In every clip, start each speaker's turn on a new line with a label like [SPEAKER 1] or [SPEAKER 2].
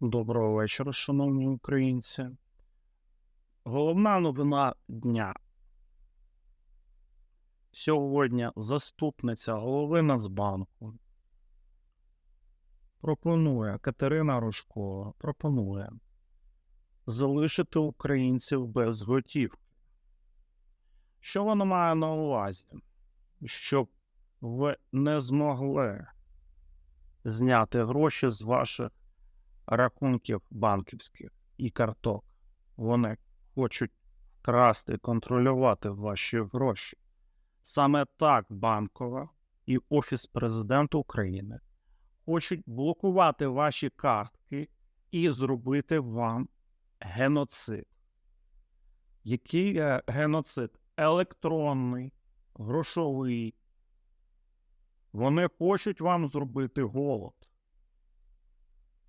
[SPEAKER 1] Доброго вечора, шановні українці. Головна новина дня. Сьогодні заступниця голови Нацбанку пропонує Катерина Рожкова пропонує залишити українців без готівки. Що вона має на увазі? Щоб ви не змогли зняти гроші з ваших рахунків банківських і карток. Вони хочуть красти контролювати ваші гроші. Саме так банкова і Офіс президента України хочуть блокувати ваші картки і зробити вам геноцид. Який геноцид? Електронний, грошовий. Вони хочуть вам зробити голод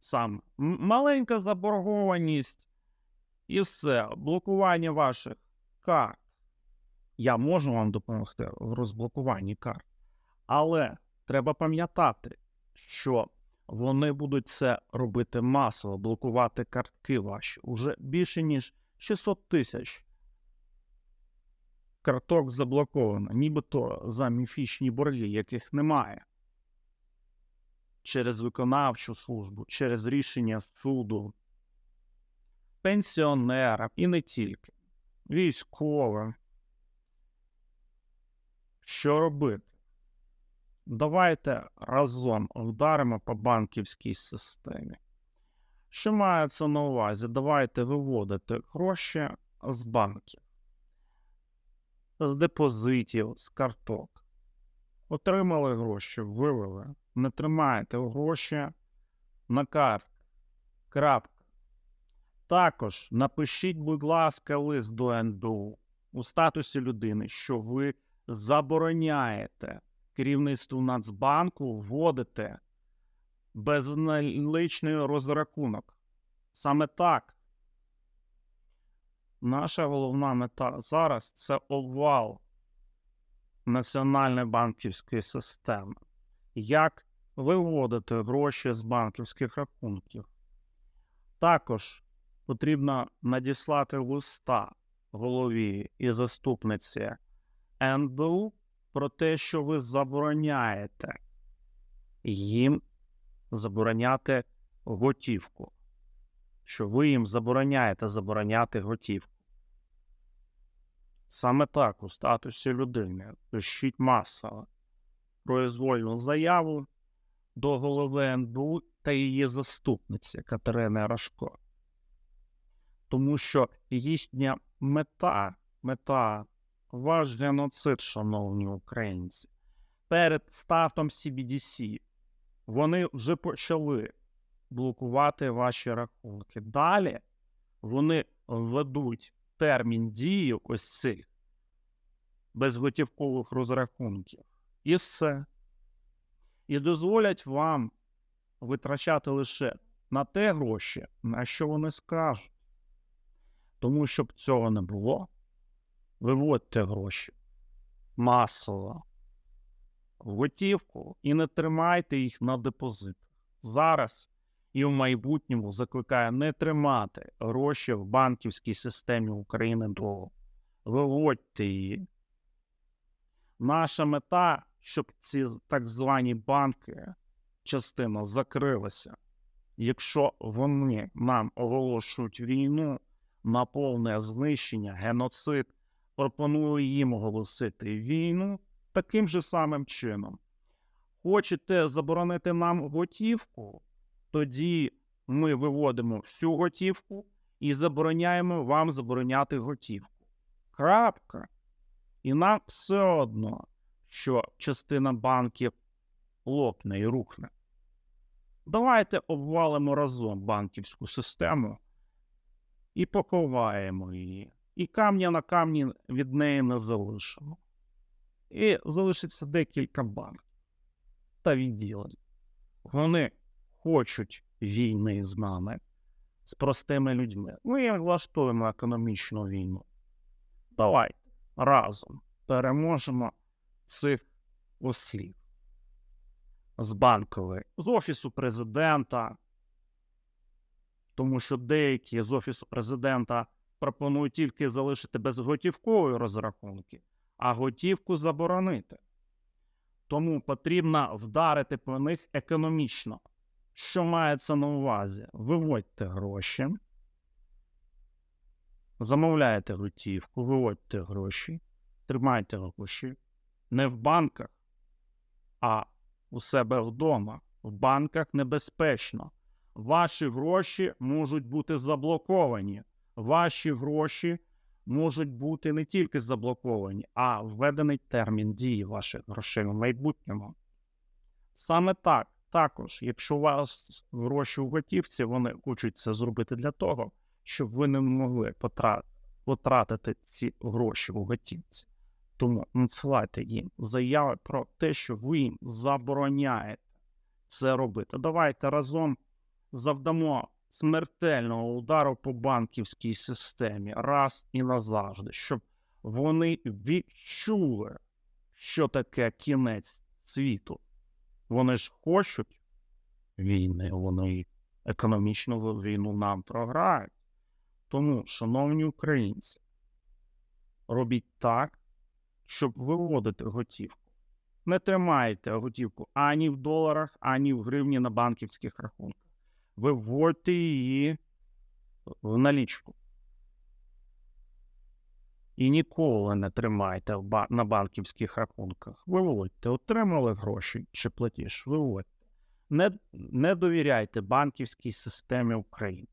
[SPEAKER 1] сам маленька заборгованість і все, блокування ваших карт. Я можу вам допомогти в розблокуванні карт, але треба пам'ятати, що вони будуть це робити масово, блокувати картки ваші. Уже більше ніж 600 тисяч карток заблоковано, нібито за міфічні борги, яких немає через виконавчу службу, через рішення суду, пенсіонерам і не тільки, військовим. Що робити? Давайте разом вдаримо по банківській системі. Що мається на увазі? Давайте виводити гроші з банків, з депозитів, з карток. Отримали гроші, вивели не тримаєте гроші на карті. Крапка. Також напишіть, будь ласка, лист до НБУ у статусі людини, що ви забороняєте керівництву Нацбанку вводити безналичний розрахунок. Саме так. Наша головна мета зараз це обвал національної банківської системи. Як виводити гроші з банківських рахунків. Також потрібно надіслати листа голові і заступниці НБУ про те, що ви забороняєте їм забороняти готівку, що ви їм забороняєте забороняти готівку. Саме так у статусі людини пишіть масово произвольну заяву до голови НБУ та її заступниці Катерини Рашко. Тому що їхня мета, мета, ваш геноцид, шановні українці, перед стартом CBDC вони вже почали блокувати ваші рахунки. Далі вони введуть термін дії ось цих безготівкових розрахунків. І все і дозволять вам витрачати лише на те гроші, на що вони скажуть. Тому щоб цього не було, виводьте гроші масово в готівку і не тримайте їх на депозитах. Зараз і в майбутньому закликаю не тримати гроші в банківській системі України довго. Виводьте її. Наша мета щоб ці так звані банки частина закрилася. Якщо вони нам оголошують війну на повне знищення, геноцид, пропоную їм оголосити війну таким же самим чином. Хочете заборонити нам готівку? Тоді ми виводимо всю готівку і забороняємо вам забороняти готівку. Крапка. І нам все одно що частина банків лопне і рухне. Давайте обвалимо разом банківську систему і поховаємо її. І камня на камні від неї не залишимо. І залишиться декілька банків та відділень. Вони хочуть війни з нами, з простими людьми. Ми влаштуємо економічну війну. Давайте разом переможемо цих ослів з банкової, з Офісу президента, тому що деякі з офісу президента пропонують тільки залишити безготівкові розрахунки, а готівку заборонити. Тому потрібно вдарити по них економічно. Що мається на увазі? Виводьте гроші, замовляєте готівку, виводьте гроші, тримайте гроші не в банках, а у себе вдома. В банках небезпечно. Ваші гроші можуть бути заблоковані. Ваші гроші можуть бути не тільки заблоковані, а введений термін дії ваших грошей в майбутньому. Саме так, також, якщо у вас гроші у готівці, вони хочуть це зробити для того, щоб ви не могли потра- потратити ці гроші у готівці. Тому надсилайте їм заяви про те, що ви їм забороняєте це робити. Давайте разом завдамо смертельного удару по банківській системі раз і назавжди, щоб вони відчули, що таке кінець світу. Вони ж хочуть війни, вони економічну війну нам програють. Тому, шановні українці, робіть так, щоб виводити готівку. Не тримайте готівку ані в доларах, ані в гривні на банківських рахунках. Виводьте її в налічку. І ніколи не тримайте на банківських рахунках. Виводьте, отримали гроші чи платіж, виводьте. Не, не довіряйте банківській системі України.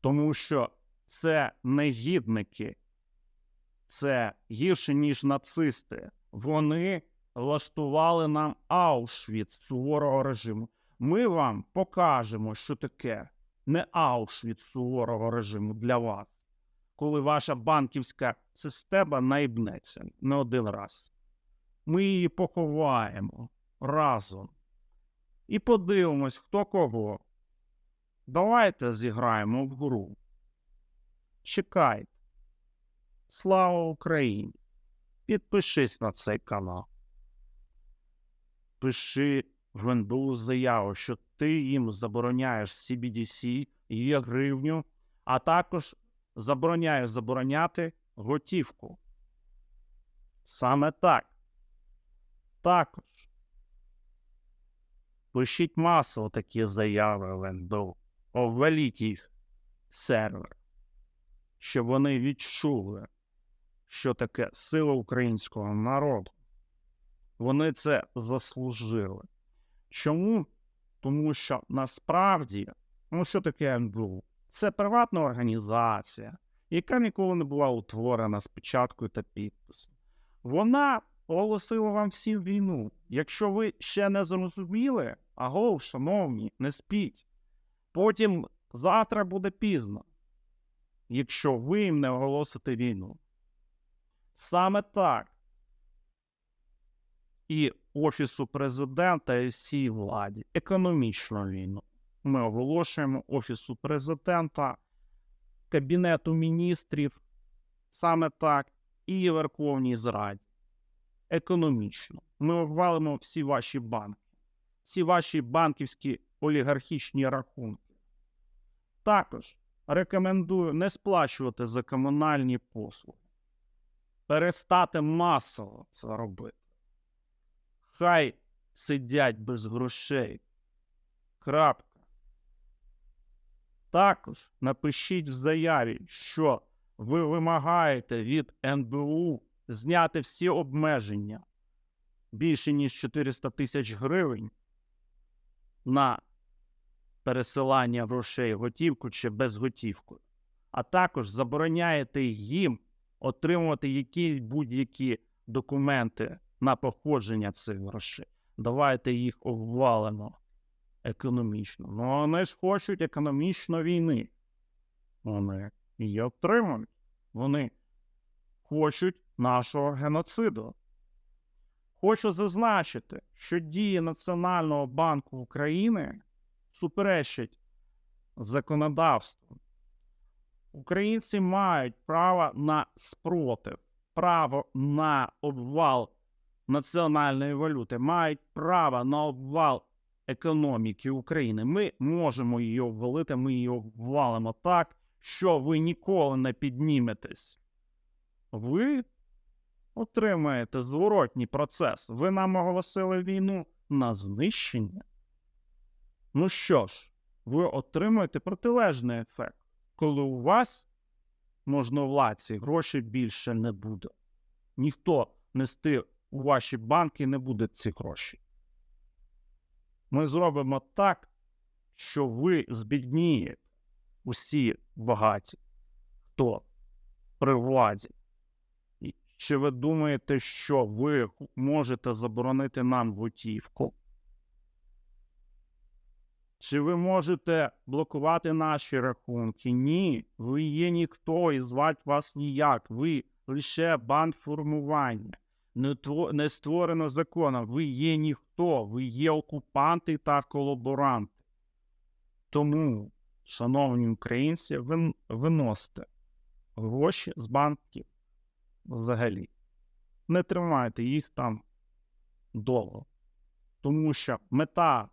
[SPEAKER 1] Тому що це негідники, це гірше, ніж нацисти. Вони влаштували нам Аушвіц суворого режиму. Ми вам покажемо, що таке не Аушвіц суворого режиму для вас, коли ваша банківська система найбнеться не один раз. Ми її поховаємо разом і подивимось, хто кого. Давайте зіграємо в гру. Чекайте. Слава Україні! Підпишись на цей канал. Пиши в НБУ заяву, що ти їм забороняєш CBDC і гривню, а також забороняєш забороняти готівку. Саме так. Також пишіть масово такі заяви в НБУ. Обваліть їх сервер, щоб вони відчули, що таке сила українського народу. Вони це заслужили. Чому? Тому що насправді, ну що таке НБУ? Це приватна організація, яка ніколи не була утворена спочатку та підписом. Вона оголосила вам всім війну. Якщо ви ще не зрозуміли, аго, шановні, не спіть. Потім завтра буде пізно, якщо ви їм не оголосите війну. Саме так. І Офісу президента і всій владі економічну війну. Ми оголошуємо Офісу президента, Кабінету міністрів, саме так, і Верховній Зраді. Економічно. Ми обвалимо всі ваші банки, всі ваші банківські олігархічні рахунки. Також рекомендую не сплачувати за комунальні послуги, перестати масово це робити. Хай сидять без грошей. Крапка. Також напишіть в заяві, що ви вимагаєте від НБУ зняти всі обмеження більше ніж 400 тисяч гривень на пересилання грошей готівку чи безготівкою, а також забороняєте їм отримувати якісь будь-які документи на походження цих грошей. Давайте їх обвалимо економічно. Ну, вони ж хочуть економічно війни. Вони її отримують. Вони хочуть нашого геноциду. Хочу зазначити, що дії Національного банку України суперечать законодавству. Українці мають право на спротив, право на обвал національної валюти, мають право на обвал економіки України. Ми можемо її обвалити, ми її обвалимо так, що ви ніколи не підніметесь. Ви отримаєте зворотній процес. Ви нам оголосили війну на знищення. Ну що ж, ви отримуєте протилежний ефект, коли у вас, можновладці, грошей більше не буде. Ніхто нести у ваші банки не буде ці гроші. Ми зробимо так, що ви збіднієте усі багаті, хто при владі. Чи ви думаєте, що ви можете заборонити нам готівку? Чи ви можете блокувати наші рахунки? Ні, ви є ніхто і звати вас ніяк. Ви лише бандформування. Не, не створено законом. Ви є ніхто, ви є окупанти та колаборанти. Тому, шановні українці, ви виносите гроші з банків взагалі. Не тримайте їх там довго. Тому що мета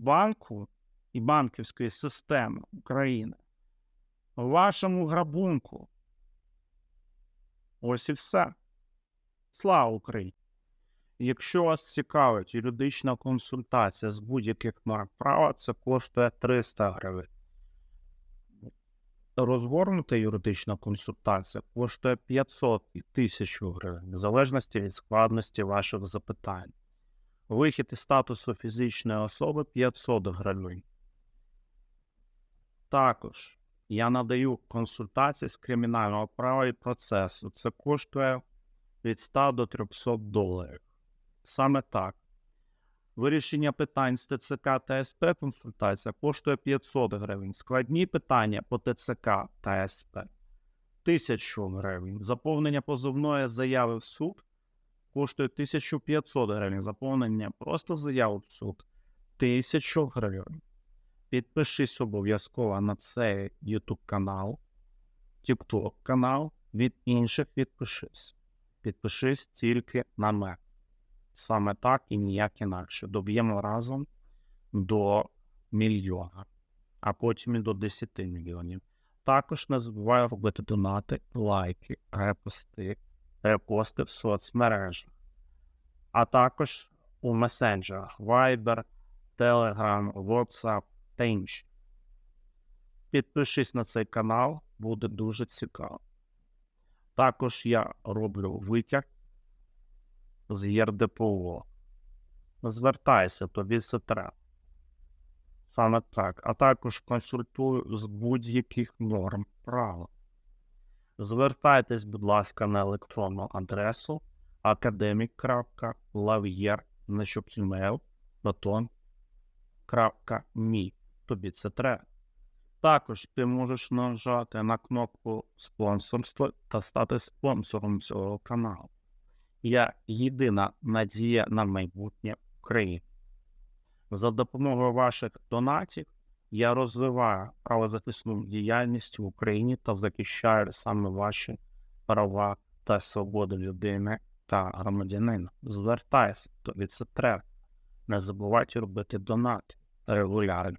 [SPEAKER 1] банку і банківської системи України вашому грабунку. Ось і все. Слава Україні! Якщо вас цікавить юридична консультація з будь-яких норм права, це коштує 300 гривень. Розгорнута юридична консультація коштує 500 і 1000 гривень, в залежності від складності ваших запитань. Вихід із статусу фізичної особи 500 гривень. Також я надаю консультації з кримінального права і процесу. Це коштує від 100 до 300 доларів. Саме так. Вирішення питань з ТЦК та СП консультація коштує 500 гривень. Складні питання по ТЦК та СП 1000 гривень. Заповнення позовної заяви в суд коштує 1500 гривень. Заповнення просто заяви в суд 1000 гривень. Підпишись обов'язково на цей YouTube канал, TikTok канал. Від інших підпишись. Підпишись тільки на мене. Саме так і ніяк інакше. Доб'ємо разом до мільйона, а потім і до 10 мільйонів. Також не забувай робити донати, лайки, репости, репости в соцмережах, а також у месенджерах Viber, Telegram, WhatsApp та інші. Підпишись на цей канал, буде дуже цікаво. Також я роблю витяг з ЄРДПО. Звертайся, тобі це треба. Саме так. А також консультую з будь-яких норм права. Звертайтесь, будь ласка, на електронну адресу academic.lavier, значок email, baton.me. Тобі це треба. Також ти можеш нажати на кнопку спонсорства та стати спонсором цього каналу. Я єдина надія на майбутнє України. За допомогою ваших донатів я розвиваю правозахисну діяльність в Україні та захищаю саме ваші права та свободи людини та громадянина. Звертайся, тобі це треба. Не забувайте робити донат регулярно.